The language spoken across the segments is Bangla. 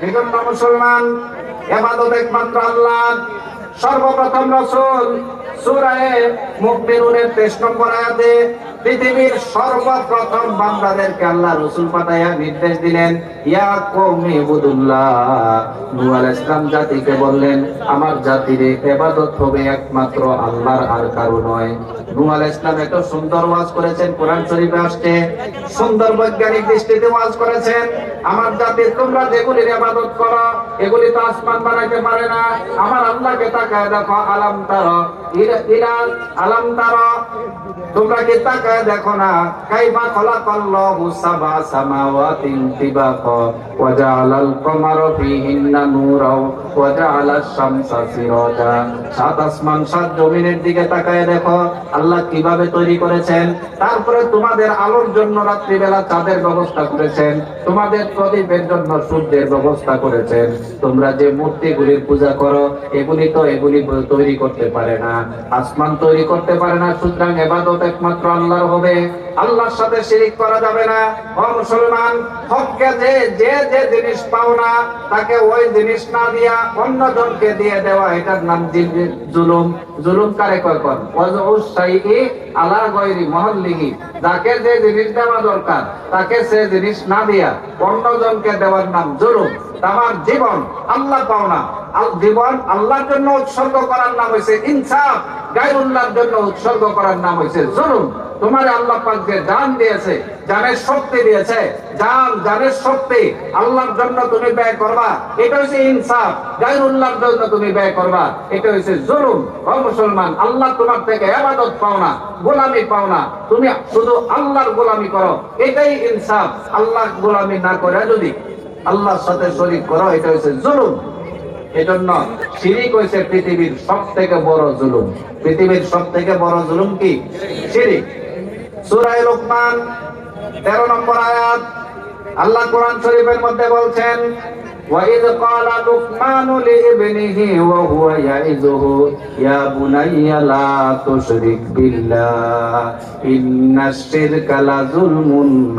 এজন্য মুসলমান এবাদত একমাত্র আল্লাহ। সর্বপ্রথম রসুল সুরায় মুখ বেরুনের তেইশ নম্বর আয়াতে পৃথিবীর সর্বপ্রথম বান্দাদেরকে আল্লাহ রসুল পাঠাইয়া নির্দেশ দিলেন, ইয়া কওমি ইবুদুল্লাহ। নূহ আলাইহিস সালাম জাতিকে বললেন, আমার জাতির ইবাদত হবে একমাত্র আল্লাহর আর কারও নয়। নূহ আলাইহিস সালাম এত সুন্দর ওয়াজ করেছেন, কোরআন শরীফে আসছে। সুন্দর বৈজ্ঞানিক দৃষ্টিতে ওয়াজ করেছেন, আমার জাতি, তোমরা যেগুলির ইবাদত করো, এগুলি তো আসমান বানাইতে পারে না। আমার আল্লাহকে তাকায় দেখো, আলাম তারা আলাম তারা। তোমরা কি তাকায় দেখো না কাইফা খলাকাল্লাহু সাবা সামাওয়াতিন তিবাকা ওয়া জাআলাল কমারা ফীহিন্না নূরাও। তারপরে তোমাদের আলোর জন্য রাত্রিবেলা চাঁদের ব্যবস্থা করেছেন। তোমাদের প্রদীপের জন্য সূর্যের ব্যবস্থা করেছেন। তোমরা যে মূর্তিগুলির পূজা করো, এগুলি তো এগুলি তৈরি করতে পারে না। আসমান তৈরি করতে পারে না, সুতরাং এবাদত একমাত্র আল্লাহর হবে। আল্লাহর সাথে শিরিক করা যাবে না। ও মুসলমান, হককে যে যে যে জিনিস পাও না, তাকে ওই জিনিস না দিয়া অন্য জনকে দিয়ে দেওয়া, এটার নাম জিল- জুলুম। জুলুম কারে কয় কর? আলা গয়রি মহল্লিহি। যাকে যে জিনিস দেওয়া দরকার, তাকে সে জিনিস না দিয়া অন্য জনকে দেওয়ার নাম জুলুম। আমার জীবন আল্লাহ পাওনা আল, জীবন আল্লাহর জন্য উৎসর্গ করার নাম হয়েছে ইনসাফ। গায়রুল্লাহর জন্য উৎসর্গ করার নাম হয়েছে জুলুম। তোমার আল্লাহ পাক যে জান দিয়েছে জানের শক্তি দিয়েছে জান জানের শক্তি আল্লাহর জন্য তুমি ব্যয় করবা, এটা হচ্ছে ইনসাফ। গায়রুল্লাহর জন্য তুমি ব্যয় করবা, এটা হচ্ছে জুলুম। ও মুসলমান, আল্লাহ তোমার থেকে ইবাদত পাও না, গোলামি পাও না। তুমি শুধু আল্লাহর গোলামি করো, এটাই ইনসাফ। আল্লাহ গোলামি না করে যদি আল্লাহর সাথে শরীক করো, এটা হচ্ছে জুলুম। এজন্য শিরিক হয়েছে পৃথিবীর সব থেকে বড় জুলুম। পৃথিবীর সব থেকে বড় জুলুম কি? শিরিক। সূরায়ে লোকমান 13 নম্বর আয়াত আল্লাহ কোরআন শরীফের মধ্যে বলছেন وَإِذْ قَالَ لُقْمَانُ لِابْنِهِ وَهُوَ يَعِظُهُ يَا بُنَيَّ لَا تُشْرِكْ بِاللَّهِ إِنَّ الشِّرْكَ لَظُلْمٌ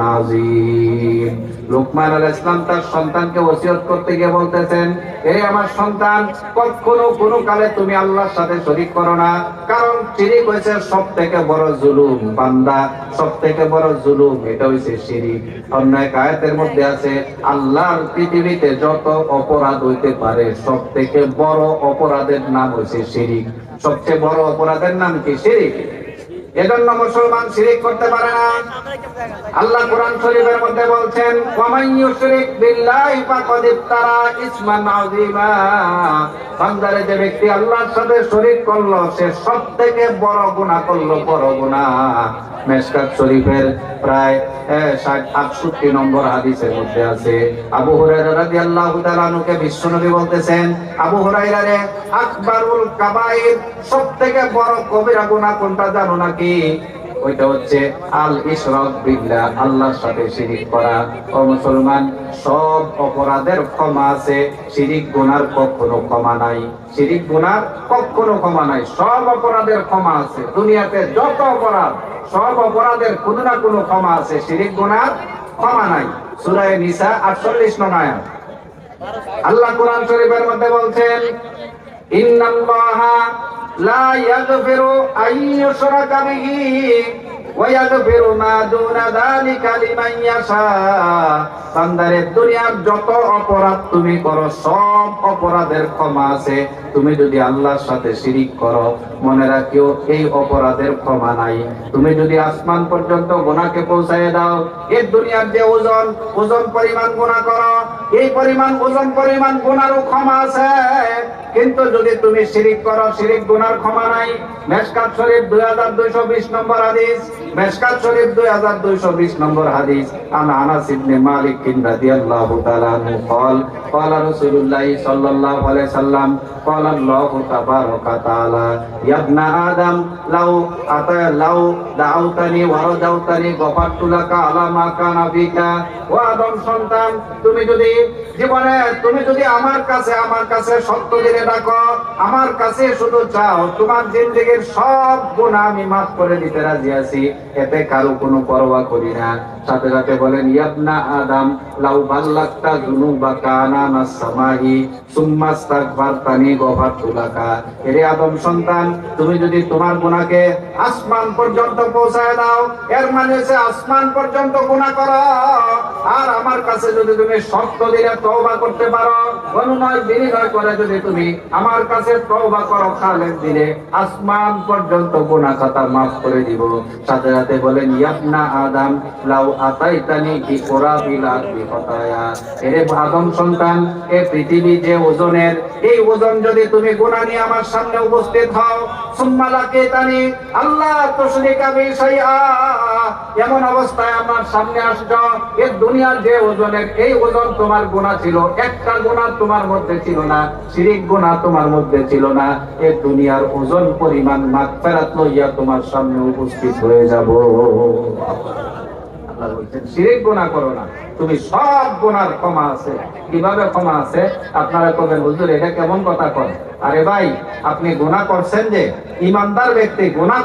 عَظِيمٌ লোকমান আলাইহিস সালাম তার সন্তানকে ওসিয়ত করতে গিয়ে বলতেছেন হে আমার সন্তান, কখনো কোনো কালে তুমি আল্লাহর সাথে শরীক করো না। কারণ শিরিক হয়েছে সব থেকে বড় জুলুম বান্দা সব থেকে বড় জুলুম এটা হয়েছে শিরিক। অন্য এক আয়াতের মধ্যে আছে, আল্লাহর পৃথিবীতে যত অপরাধ হইতে পারে সব থেকে বড় অপরাধের নাম হয়েছে শিরিক। সবচেয়ে বড় অপরাধের নাম কি? শিরিক। এজন্য মুসলমান শিরিক করতে পারে না। আল্লাহ কোরআন শরীফের মধ্যে বলছেন ইউশরিক বিল্লাহি ইসমান আযীমা। বান্দারে, যে ব্যক্তি আল্লাহর সাথে শরীক করল, সে সবথেকে বড় গুনাহ করল, বড় গুনাহ। শরীফের প্রায় ষাট, আটষট্টি নম্বর হাদিসের মধ্যে আছে। আবু হুরায়রা রাদিয়াল্লাহু তাআলা আনহুকে বিশ্বনবী বলতেছেন, আবু হুরায়রা রে, আকবারুল কাবাইর সবথেকে বড় কবিরা গুনাহ কোনটা জানো নাকি? ওইটা হচ্ছে আল ইশরাক বিল্লাহ, আল্লাহর সাথে শিরিক করা। ও মুসলমান, সব অপরাধের ক্ষমা আছে, শিরিক গুনার কখনো ক্ষমা নাই। শিরিক গুনার কখনো ক্ষমা নাই, সব অপরাধের ক্ষমা আছে, দুনিয়াতে যত অপরাধ, সব অপরাধের কোনো না কোনো ক্ষমা আছে, শিরিক গুনার ক্ষমা নাই। সুরায় নিসা 48 নং আয়াত। আল্লাহ কোরআন শরীফের মধ্যে বলছেন দুনিয়ার যত অপরাধ তুমি করো, সব অপরাধের ক্ষমা আছে। তুমি যদি আল্লাহর সাথে শিরিক করো, মনে রাখিও এই অপরাধের ক্ষমা নাই। তুমি যদি আসমান পর্যন্ত গুনাহকে পৌঁছায় দাও এই দুনিয়ার যে ওজন ওজন পরিমাণ গুনাহ করো। এই পরিমাণ, ওজন পরিমাণ গুনারও ক্ষমা আছে। কিন্তু যদি তুমি শিরিক করো শিরিক গুনার ক্ষমা নাই মেশকাত শরীফ 2220 নম্বর হাদিস মেশকাত শরীফ 2220 নম্বর হাদিস আন আনাস ইবনে মালিক রাদিয়াল্লাহু তাআলা আনহু قال قال رسول الله صلى الله عليه وسلم قال الله تبارك وتعالى يا ابن آدم لو أتى لو دعوتني ورجوتني غفرت لك على ما كان فيك ও আদম সন্তান তুমি যদি জীবনে তুমি যদি আমার কাছে আমার কাছে সত্য দিনে ডাকো আমার কাছে শুধু চাও, তোমার জিন্দগির সব গুনাহ আমি মাফ করে দিতে রাজি আছি। এতে কারও কোনো পরোয়া করি না। সাথে সাথে বলেন, ইয়াবনা আদম, লাউ বাল্লাকতা যুনুবা কানা নাসমাহি সুম্মা ইস্তাগফারতানি গফারতু লাকা এরে আদম সন্তান, তুমি যদি তোমার গুনাহকে আসমান পর্যন্ত পৌঁছায় দাও, এর মানে হচ্ছে আসমান পর্যন্ত গুনাহ করো। আর আমার কাছে যদি তুমি শক্ত দিলে তওবা করতে পারো। তুমি আমার কাছে তওবা করো আসমান পর্যন্ত গুনাহ খাতা মাফ করে দিব। সাথে সাথে বলেন, ইয়াবনা আদম, লাউ এ পৃথিবী যে ওজনের, এই ওজন যদি তুমি গুনাহ নিয়ে আমার সামনে উপস্থিত হও, সুম্মা লাকিতানি, আল্লাহ তুশরিকা বি এমন অবস্থায় আমার সামনে আসছো, এ দুনিয়ার যে ওজনের, এই ওজন তোমার গুনাহ ছিল একটা গুনাহ তোমার মধ্যে ছিল না, শিরিক গুনাহ তোমার মধ্যে ছিল না, এ দুনিয়ার ওজন পরিমাণ মাগফিরাত লইয়া তোমার সামনে উপস্থিত হয়ে যাব।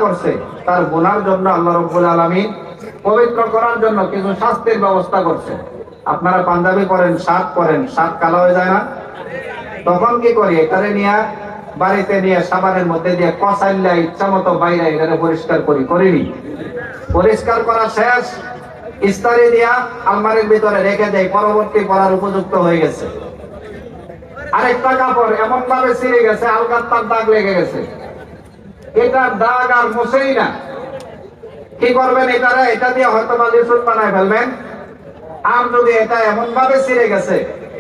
করছে, তার জন্য পবিত্র করার জন্য কিছু শাস্তির ব্যবস্থা করছে। আপনারা পাঞ্জাবি পরেন, শার্ট পরেন, শার্ট কালো হয়ে যায় না? তখন কি করি? এখানে নিয়ে বাড়িতে নিয়ে সাবানের মধ্যে দিয়ে কষাইলে ইচ্ছা মতো বাইরে এখানে পরিষ্কার করি। করিনি। পরিষ্কার করা শেষ। ইস্তারি দিয়া আলমারির ভিতরে রেখে দেয় পরবর্তী পড়ার উপযুক্ত হয়ে গেছে। আরেকটা কাপড় এমন ভাবে ছিঁড়ে গেছে আলকার তার দাগ লেগে গেছে। এটার দাগ আর মুছেই না। কি করবেন এটারে? এটা দিয়ে হয়তো বা বানায় ফেলবেন। আর যদি এটা এমন ভাবে ছিঁড়ে গেছে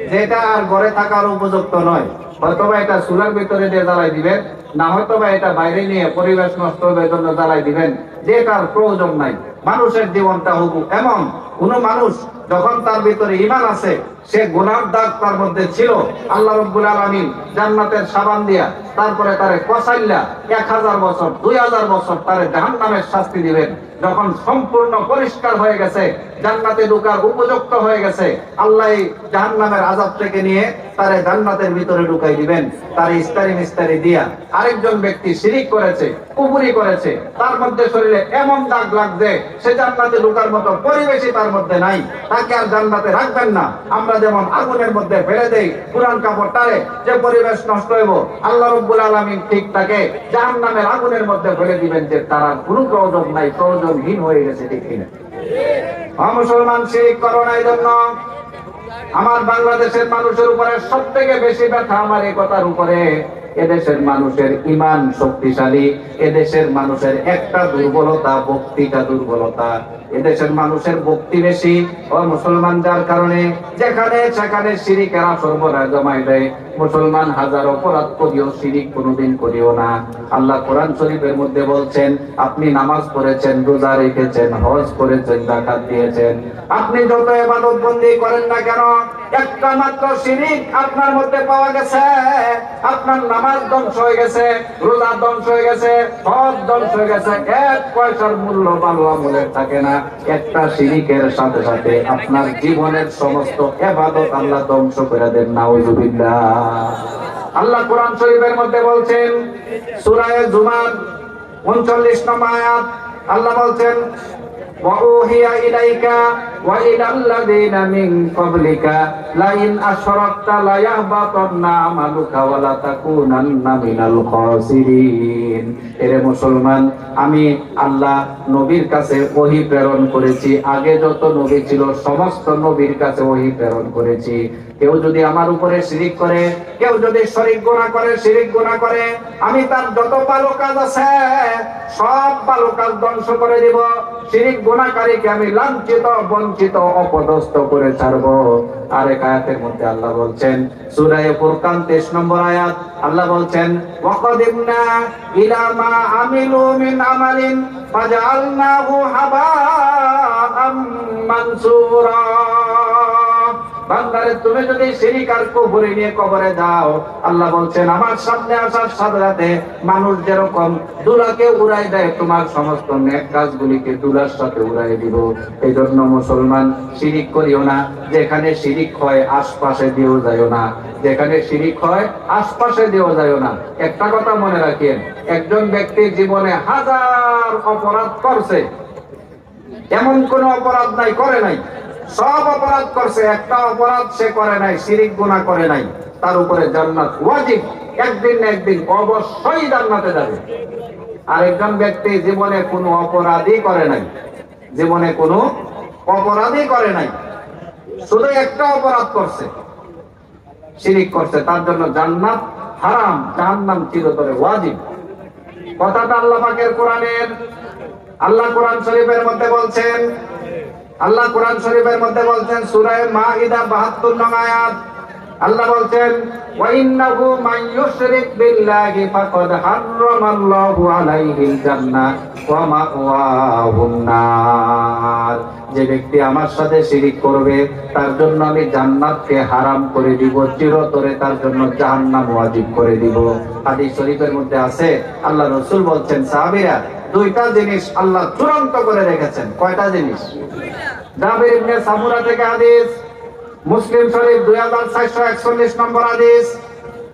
যে এটা আর ঘরে থাকার উপযুক্ত নয়, হয়তোবা এটা চুলার ভিতরে দিয়ে জ্বালাই দিবেন, না হয়তোবা এটা বাইরে নিয়ে পরিবেশ নষ্ট হবে জন্য জ্বালাই দিবেন, যে তার প্রয়োজন নাই। মানুষের জীবনটা হুকু এমন, কোন মানুষ যখন তার ভিতরে ইমান আছে, সে গোলাপ দাগ তার মধ্যে ছিল। আল্লাহ রব্বুল আলমিন জান্নাতের সাবান দিয়া তারপরে তারে কসাইল্লা এক হাজার বছর, দুই হাজার বছর তারে জাহান নামের শাস্তি দিবেন। যখন সম্পূর্ণ পরিষ্কার হয়ে গেছে জান্নাতে ঢুকার উপযুক্ত হয়ে গেছে। আল্লাহ জাহান নামের আজাব থেকে নিয়ে তারে জান্নাতের ভিতরে ঢুকাই দিবেন। তার ইস্তারি মিস্তারি দিয়া আরেকজন ব্যক্তি শিরিক করেছে কুপুরি করেছে। তার মধ্যে শরীরে এমন দাগ লাগছে, সে জান্নাতে ঢুকার মতো পরিবেশই তার মধ্যে নাই। তাকে আর জান্নাতে রাখবেন না। আমরা যেমন আগুনের মধ্যে ফেলে দেই, পুরান কাপড় তারে যে পরিবেশ নষ্ট হইব, আল্লাহ রব্বুল আলমিন ঠিক তাকে জাহান নামের আগুনের মধ্যে ফেলে দিবেন যে তারা কোনো প্রয়োজন নাই, প্রয়োজনহীন হয়ে গেছে ঠিক কিনা। মুসলমান সেই করোনার জন্য আমার বাংলাদেশের মানুষের উপরে সব থেকে বেশি ব্যথা আমার এই কথার উপরে। এদেশের মানুষের ইমান শক্তিশালী, এদেশের মানুষের একটা দুর্বলতা বক্তিকা দুর্বলতা। এদেশের মানুষের ভক্তি বেশি ও মুসলমান যার কারণে যেখানে সেখানে সিরিকেরা সর্বরায় জমাই দেয়। মুসলমান হাজার অপরাধ করিও, সিরিক কোনোদিন করিও না। আল্লাহ কোরআন শরীফের মধ্যে বলছেন, আপনি নামাজ পড়েছেন, রোজা রেখেছেন, হজ করেছেন জাকাত দিয়েছেন। আপনি যত এবাদত বন্দি করেন না কেন, একটা মাত্র সিরিক আপনার মধ্যে পাওয়া গেছে। আপনার নামাজ ধ্বংস হয়ে গেছে, রোজা ধ্বংস হয়ে গেছে, হজ ধ্বংস হয়ে গেছে, এক পয়সার মূল্য ভালো আমলের থাকে না। একটা সিরিকের সাথে সাথে আপনার জীবনের সমস্ত এবাদত আল্লাহ ধ্বংস করে দেন না নাউজুবিল্লাহ। আল্লাহ কোরআন শরীফের মধ্যে বলছেন, সুরায় জুমান 39 নম্বর আয়াত, আল্লাহ বলছেন, ওয়া ইলাইকা وإلى الذين من قبلك لئن أشركت ليحبطن عملك ولتكونن من الخاسرين এরে মুসলমান আমি আল্লাহ নবীর কাছে ওহি প্রেরণ করেছি আগে যত নবী ছিল সমস্ত নবীর কাছে ওহি প্রেরণ করেছি কেউ যদি আমার উপরে শিরিক করে কেউ যদি শরিক গোনা করে শিরিক গোনা করে আমি তার যত ভালো কাজ আছে সব ভালো কাজ ধ্বংস করে দিব শিরিক গুণাকারীকে আমি লাঞ্ছিত বঞ্চিত অপদস্থ করে ছাড়ব। আরেক আয়াতের মধ্যে আল্লাহ বলছেন, সুরায় ফুরকান 23 নম্বর আয়াত, আল্লাহ বলছেন ওয়াকাদিমনা ইলা মা আমিলু মিন আমালিন ফাজআলনাহু হাবাআম মানসুরা। বান্দারে, তুমি যদি শিরিক আর কুফরি নিয়ে কবরে যাও আল্লাহ বলছেন, আমার সামনে আসার সাথে সাথে মানুষ যেরকম দুলাকে উড়াই দেয়, তোমার সমস্ত নেক কাজগুলিকে দুলার সাথে উড়াই দিব। এই জন্য মুসলমান শিরিক করিও না। যেখানে শিরিক হয়, আশপাশে দিয়েও যাইও না। যেখানে শিরিক হয়, আশপাশে দিয়েও যাইও না। একটা কথা মনে রাখেন, একজন ব্যক্তি জীবনে হাজার অপরাধ করছে, এমন কোন অপরাধ নাই, করে নাই। সব অপরাধ করছে, একটা অপরাধ সে করে নাই, শিরিক গুনাহ করে নাই। তার উপরে জান্নাত ওয়াজিব। একদিন না একদিন অবশ্যই জান্নাতে যাবে। আর একজন ব্যক্তি জীবনে কোনো অপরাধই করে নাই। জীবনে কোনো অপরাধই করে নাই। শুধু একটা অপরাধ করছে। শিরিক করছে, তার জন্য জান্নাত হারাম, জাহান্নাম চিরতরে ওয়াজিব। কথাটা আল্লাহ পাকের কোরআনের, আল্লাহ কোরআন শরীফের মধ্যে বলছেন আল্লাহ কোরআন শরীফের মধ্যে বলছেন, সূরা মাইদা 72 নং আয়াত। আল্লাহ বলছেন মান ইউশরিক বিল্লাহি ফাকাদ হাররামাল্লাহু আলাইহিল জান্নাহ ওয়া মাওয়াহুন নার। যে ব্যক্তি আমার সাথে শিরিক করবে, তার জন্য আমি জান্নাতকে হারাম করে দিব, চিরতরে তার জন্য জাহান্নাম ওয়াজিব করে দিব। হাদিস শরীফের মধ্যে আছে, আল্লাহ রাসূল বলছেন, সাহাবীরা দুইটা জিনিস আল্লাহ চূড়ান্ত করে রেখেছেন কয়টা জিনিস জাবির ইবনে সামুরা থেকে হাদিস মুসলিম শরীফ 2441 নম্বর হাদিস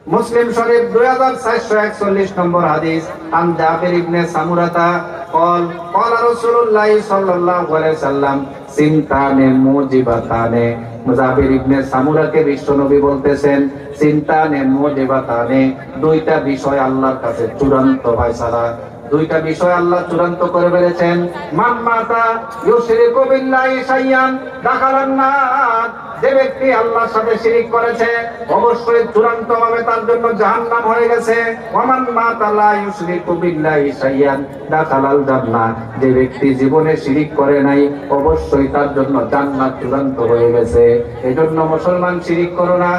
মুসলিম শরীফ 2441 নম্বর হাদিস আন জাবির ইবনে সামুরাতা قال قال رسول الله صلى الله عليه وسلم সিনতানে মুজিবাতানে মুজাবির ইবনে সামুরাকে বিশ্বনবী বলতেছেন সিনতানে মুজিবাতানে দুইটা বিষয় আল্লাহর কাছে চূড়ান্ত ফয়সালা দুইটা বিষয় আল্লাহ চূড়ান্ত করে ফেলেছেন মান মাতা ইউশরিকু বিল্লাহি দাখালান নার। যে ব্যক্তি আল্লাহর সাথে শিরিক করেছে, অবশ্যই চূড়ান্ত ভাবে তার জন্য জাহান্নাম হয়ে গেছে। ওমান মাতা লা ইউশরিকু বিল্লাহি শাইয়ান দাখালাল জান্নাহ যে ব্যক্তি জীবনে শিরিক করে নাই, অবশ্যই তার জন্য জান্নাত চূড়ান্ত হয়ে গেছে। এজন্য মুসলমান শিরিক করো না।